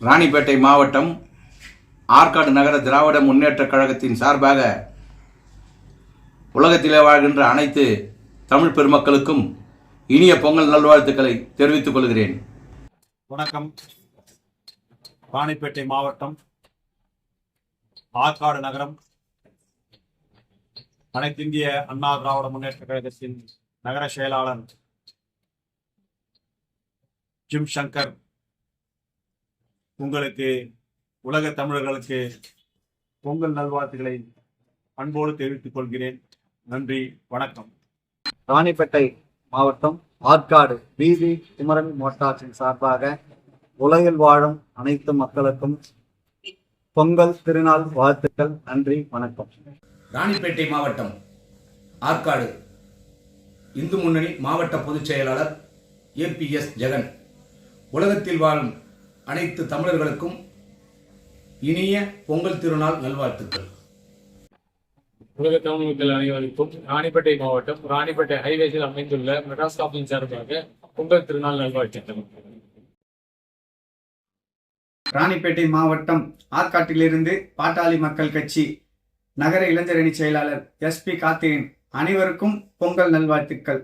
ராணிப்பேட்டை மாவட்டம் ஆற்காடு நகர திராவிட முன்னேற்றக் கழகத்தின் சார்பாக உலகத்திலே வாழ்கின்ற அனைத்து தமிழ் பெருமக்களுக்கும் இனிய பொங்கல் நல்வாழ்த்துக்களை தெரிவித்துக் கொள்கிறேன். வணக்கம். ராணிப்பேட்டை மாவட்டம் ஆற்காடு நகரம் அனைத்திந்திய அண்ணா திராவிட முன்னேற்ற கழகத்தின் நகர செயலாளர் ஜிம் சங்கர் உங்களுக்கு உலக தமிழர்களுக்கு பொங்கல் நல்வாழ்த்துக்களை அன்போடு தெரிவித்துக் கொள்கிறேன். நன்றி வணக்கம். ராணிப்பேட்டை மாவட்டம் ஆற்காடு பிபி குமரன் மோட்டார்ஸின் சார்பாக உலகில் வாழும் அனைத்து மக்களுக்கும் பொங்கல் திருநாள் வாழ்த்துக்கள் நன்றி வணக்கம். ராணிப்பேட்டை மாவட்டம் ஆற்காடு. இந்து முன்னணி மாவட்ட பொதுச் செயலாளர் ஏபிஎஸ் ஜெகன். உலகத்தில் வாழும் அனைத்து தமிழர்களுக்கும் இனிய பொங்கல் திருநாள் நல்வாழ்த்துக்கள். உலக தமிழ் மக்கள் அனைவருக்கும் ராணிப்பேட்டை மாவட்டம் ராணிப்பேட்டை ஹைவேஸில் அமைந்துள்ள மெட்ராஸ் காப்பின் சார்பாக பொங்கல் திருநாள் நல்வாழ்த்துக்கள். ராணிப்பேட்டை மாவட்டம் ஆற்காட்டிலிருந்து பாட்டாளி மக்கள் கட்சி நகர இளைஞரணி செயலாளர் எஸ் பி கார்த்திகேயன் அனைவருக்கும் பொங்கல் நல்வாழ்த்துக்கள்.